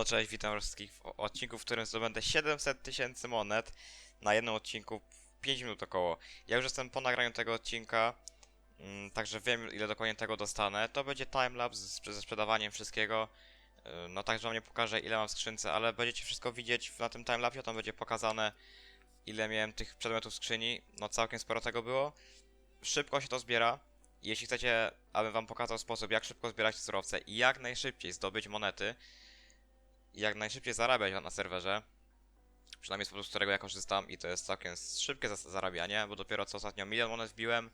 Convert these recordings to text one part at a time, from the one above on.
No cześć, witam wszystkich w odcinku, w którym zdobędę 700 tysięcy monet na jednym odcinku w 5 minut około. Ja już jestem po nagraniu tego odcinka, mm, także wiem ile dokładnie tego dostanę. To będzie timelapse ze sprzedawaniem wszystkiego. Yy, No także wam nie pokażę ile mam w skrzynce, ale będziecie wszystko widzieć na tym timelapsie, tam będzie pokazane ile miałem tych przedmiotów w skrzyni. No całkiem sporo tego było. Szybko się to zbiera. Jeśli chcecie, abym wam pokazał sposób, jak szybko zbierać surowce i jak najszybciej zdobyć monety, jak najszybciej zarabiać na serwerze. Przynajmniej powodu, z którego ja korzystam i to jest całkiem szybkie zarabianie, bo dopiero co ostatnio milion monet wbiłem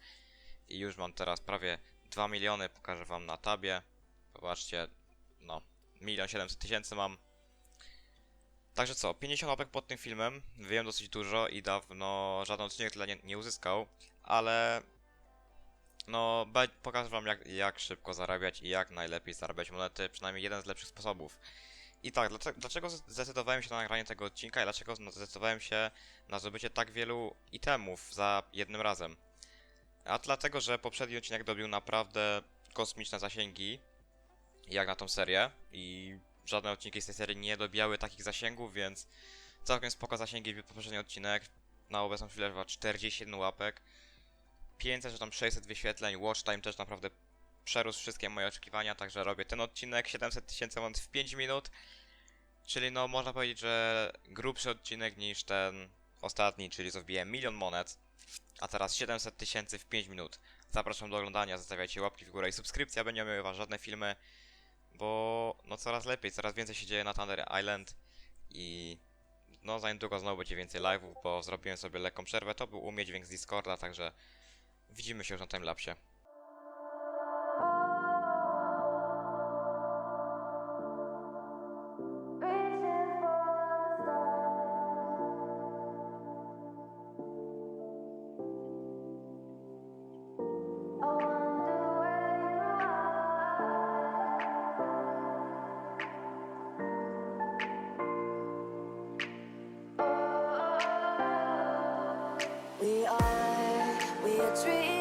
i już mam teraz prawie 2 miliony, pokażę wam na tabie. Popatrzcie, no, milion 700 tysięcy mam. Także co, 50 łapek pod tym filmem, wiem dosyć dużo i dawno żaden odcinek tyle nie, nie uzyskał, ale no, pokażę wam jak, jak szybko zarabiać i jak najlepiej zarabiać monety, przynajmniej jeden z lepszych sposobów. I tak, dlaczego, zdecydowałem się na nagranie tego odcinka i dlaczego zdecydowałem się na zdobycie tak wielu itemów za jednym razem? A dlatego, że poprzedni odcinek dobił naprawdę kosmiczne zasięgi, jak na tą serię i żadne odcinki z tej serii nie dobijały takich zasięgów, więc całkiem spoko zasięgi wbił poprzedni odcinek. Na obecną chwilę chyba 41 łapek, 500 czy tam 600 wyświetleń, watch time też naprawdę przerósł wszystkie moje oczekiwania, także robię ten odcinek 700 tysięcy monet w 5 minut. Czyli no można powiedzieć, że grubszy odcinek niż ten ostatni, czyli co wbiłem milion monet, a teraz 700 tysięcy w 5 minut. Zapraszam do oglądania, zostawiajcie łapki w górę i subskrypcja, będzie miały was żadne filmy, bo no coraz lepiej, coraz więcej się dzieje na Thunder Island i no za niedługo znowu będzie więcej live'ów, bo zrobiłem sobie lekką przerwę, to był u mnie dźwięk z Discorda, także widzimy się już na timelapsie. We dream.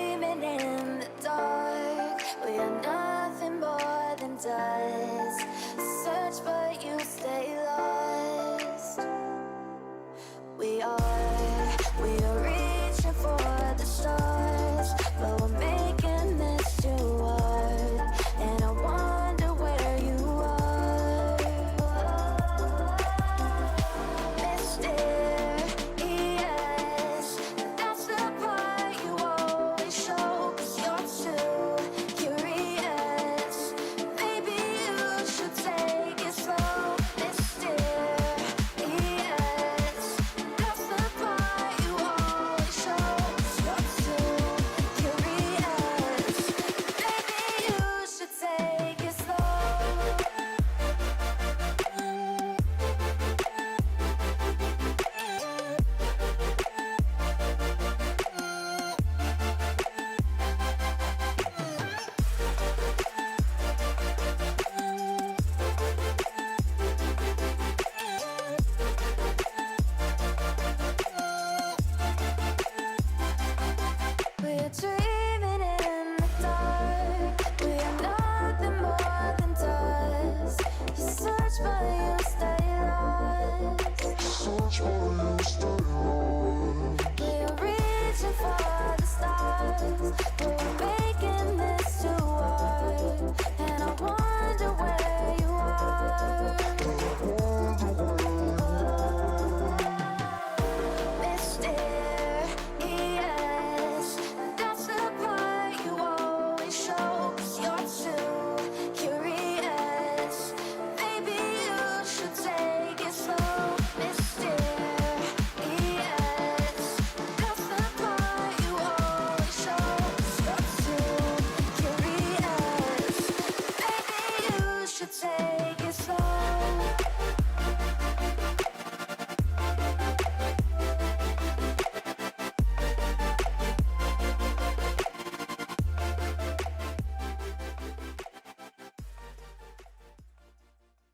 should say.